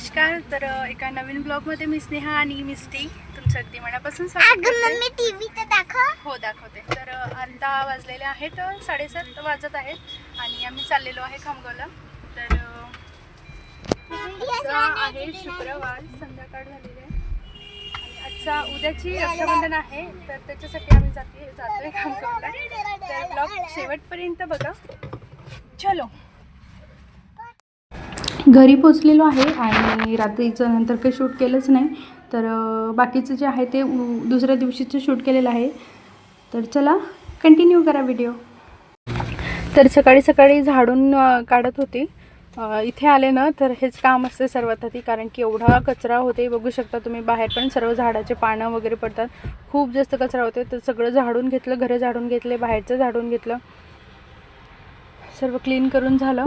नमस्कार तर एका नवीन ब्लॉगमध्ये मी स्नेहा आणि मिस्टी. तुमचं अगदी मनापासून दाखव. हो दाखवते. तर आता वाजलेले आहेत साडेसात वाजत आहेत आणि आम्ही चाललेलो आहे खामगावला. तर आहे शुक्रवार संध्याकाळ झालेली आहे. आणि आजचा उद्याची रक्षाबंधन आहे तर त्याच्यासाठी आम्ही जाते जातोय खामगावला. तर ब्लॉग शेवटपर्यंत बघा. चलो. घरी पोचलेलो आहे आणि रात्रीचं नंतर काही शूट केलंच नाही. तर बाकीचं जे आहे ते दुसऱ्या दिवशीचं शूट केलेलं आहे. तर चला कंटिन्यू करा व्हिडिओ तर सकाळी सकाळी झाडून काढत होते. इथे आले ना तर हेच काम असते सर्वात आधी. कारण की एवढा कचरा होते बघू शकता तुम्ही बाहेर पण सर्व झाडाचे पानं वगैरे पडतात. खूप जास्त कचरा होते तर सगळं झाडून घेतलं घरं झाडून घेतले बाहेरचं झाडून घेतलं. सर्व क्लीन करून झालं.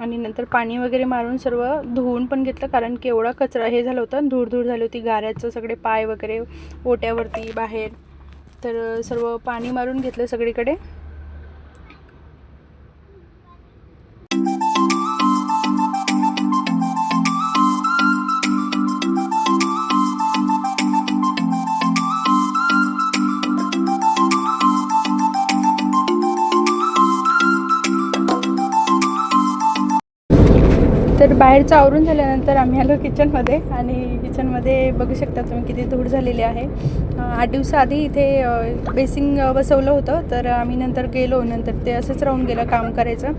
आणि नंतर पाणी वगैरे मारून सर्व धुवून पण घेतलं कारण की एवढा कचरा हे झालं होतं धूळ धूळ झाली होती गाऱ्याचं सगळे पाय वगैरे ओट्यावरती बाहेर. तर सर्व पाणी मारून घेतलं सगळीकडे. बाहेरचं आवरून झाल्यानंतर आम्ही आलो किचनमध्ये आणि किचनमध्ये बघू शकता तुम्ही किती धूळ झालेली आहे. आठ दिवसाआधी इथे बेसिंग बसवलं होतं. तर आम्ही नंतर गेलो नंतर ते असंच राहून गेलं काम करायचं.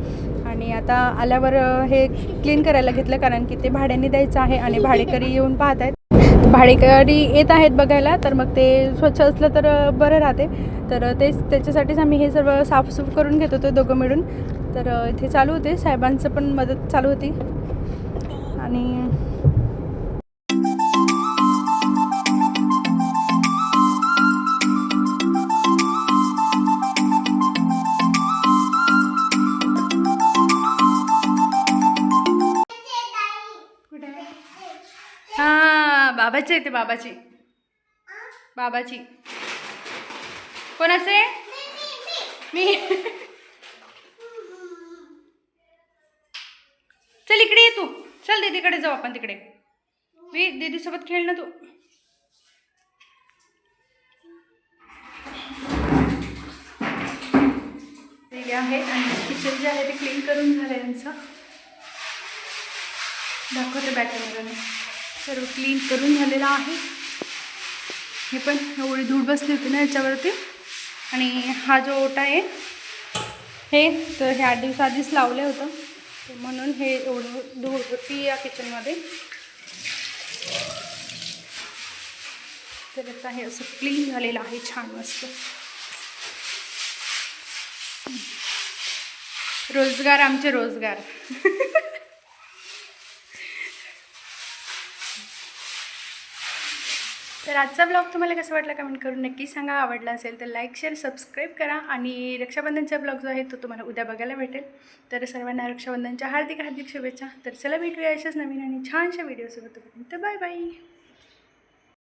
आणि आता आल्यावर हे क्लीन करायला घेतलं कारण की ते भाड्याने द्यायचं आहे आणि भाडेकरी येऊन पाहत आहेत भाडेकरी येत आहेत बघायला तर मग ते स्वच्छ असलं तर बरं राहते. तर तेच त्याच्यासाठीच आम्ही हे सर्व साफसूफ करून घेत होतो दोघं मिळून. तर इथे चालू होते. साहेबांचं पण मदत चालू होती. आणि हा। बाबाची आहे ते बाबाची बाबाची कोणाचे मी चल इकडे ये तू चल दीदीकडे जाऊ आपण तिकडे. मी दीदीसोबत खेळ ना तू. दीदी आहे आणि किचन जे आहे ते क्लीन करून झालं आहे यांचं. दाखवते बॅटरीवरून सर्व क्लीन करून झालेलं आहे. हे पण एवढी धूळ बसली होती ना याच्यावरती. आणि हा जो ओटा आहे हे तर हे आठ दिवस आधीच लावलं होतं. म्हणून हे एवढं धूळ होती या किचनमध्ये तर आता हे असं क्लीन झालेलं आहे छान मस्त. रोजगार आमचे रोजगार. तर आजचा ब्लॉग तुम्हाला कसा वाटला कमेंट करून नक्की सांगा. आवडला असेल तर लाईक शेअर सबस्क्राईब करा. आणि रक्षाबंधनचा ब्लॉग जो आहे तो तुम्हाला उद्या बघायला भेटेल. तर सर्वांना रक्षाबंधनच्या हार्दिक हार्दिक शुभेच्छा. तर चला भेटूया अशाच नवीन आणि छानशा व्हिडिओसोबत तर बाय बाय